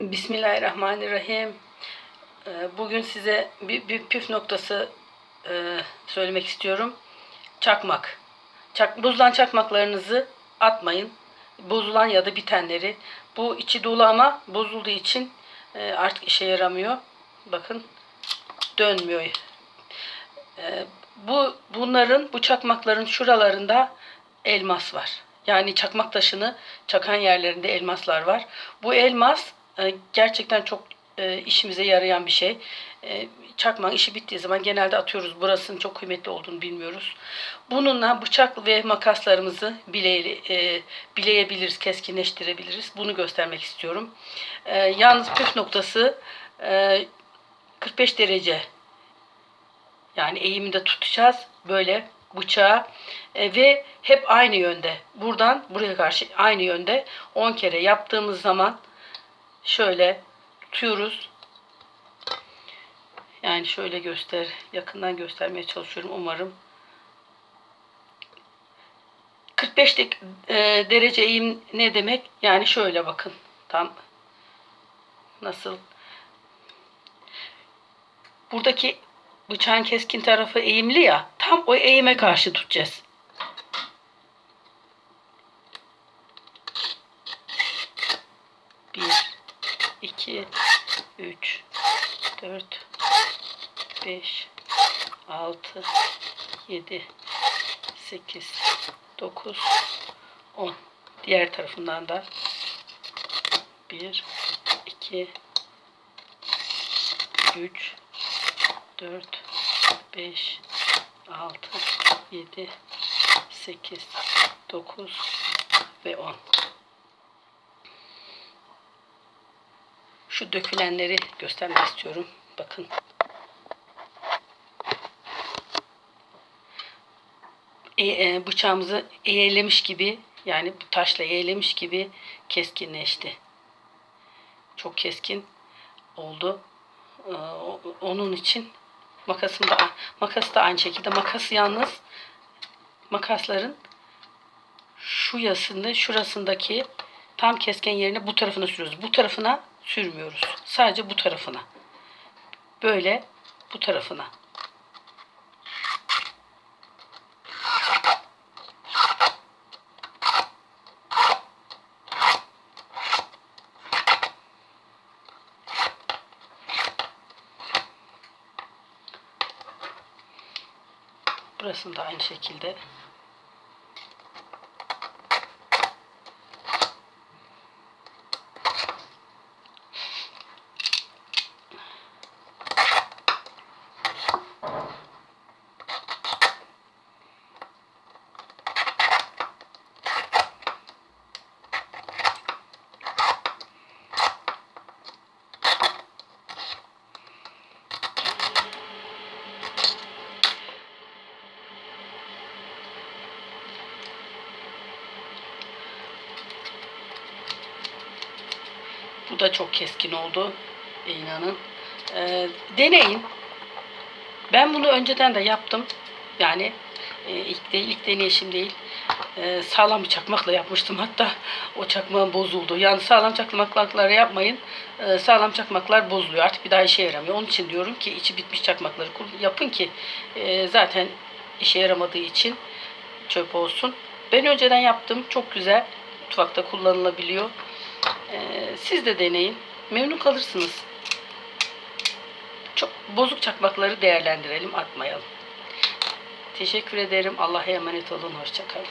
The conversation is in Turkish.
Bismillahirrahmanirrahim. Ee, Bugün size bir, bir püf noktası e, söylemek istiyorum. Çakmak. Çak, bozulan çakmaklarınızı atmayın. Bozulan ya da bitenleri. Bu içi dolu ama bozulduğu için e, artık işe yaramıyor. Bakın dönmüyor. E, Bu bunların bu çakmakların şuralarında elmas var. Yani çakmak taşını çakan yerlerinde elmaslar var. Bu elmas e, gerçekten çok e, işimize yarayan bir şey. E, çakmak işi bittiği zaman genelde atıyoruz. Burasının çok kıymetli olduğunu bilmiyoruz. Bununla bıçak ve makaslarımızı bileyle, e, bileyebiliriz, keskinleştirebiliriz. Bunu göstermek istiyorum. E, yalnız püf noktası e, 45 derece yani eğiminde tutacağız böyle bıçağı E, ve hep aynı yönde. Buradan buraya karşı aynı yönde 10 kere yaptığımız zaman şöyle tutuyoruz. Yani şöyle göster, yakından göstermeye çalışıyorum umarım. 45 de- e, derece eğim ne demek? Yani şöyle bakın. Tam nasıl? Buradaki bıçağın keskin tarafı eğimli ya. Tam o eğime karşı tutacağız. 2 3 4 5 6 7 8 9 10 diğer tarafından da 1 2 3 4 5 6 7 8 9 ve 10 Şu dökülenleri göstermek istiyorum. Bakın. E, e, bıçağımızı eğelemiş gibi yani bu taşla eğelemiş gibi keskinleşti. Çok keskin oldu. Ee, onun için makasım da makas da aynı şekilde makası yalnız makasların şu yasında şurasındaki tam kesken yerine bu tarafına sürüyoruz. Bu tarafına sürmüyoruz. Sadece bu tarafına. Böyle bu tarafına. Burasını da aynı şekilde. Bu da çok keskin oldu. İnanın. Ee, deneyin. Ben bunu önceden de yaptım. Yani e, ilk değil, ilk deneyişim değil. Ee, sağlam bir çakmakla yapmıştım hatta. O çakmağım bozuldu. Yani sağlam çakmakları yapmayın. Ee, sağlam çakmaklar bozuluyor. Artık bir daha işe yaramıyor. Onun için diyorum ki içi bitmiş çakmakları yapın ki e, zaten işe yaramadığı için çöp olsun. Ben önceden yaptım. Çok güzel. Mutfakta kullanılabiliyor. Ee, siz de deneyin. Memnun kalırsınız. Çok bozuk çakmakları değerlendirelim, atmayalım. Teşekkür ederim. Allah'a emanet olun. Hoşçakalın.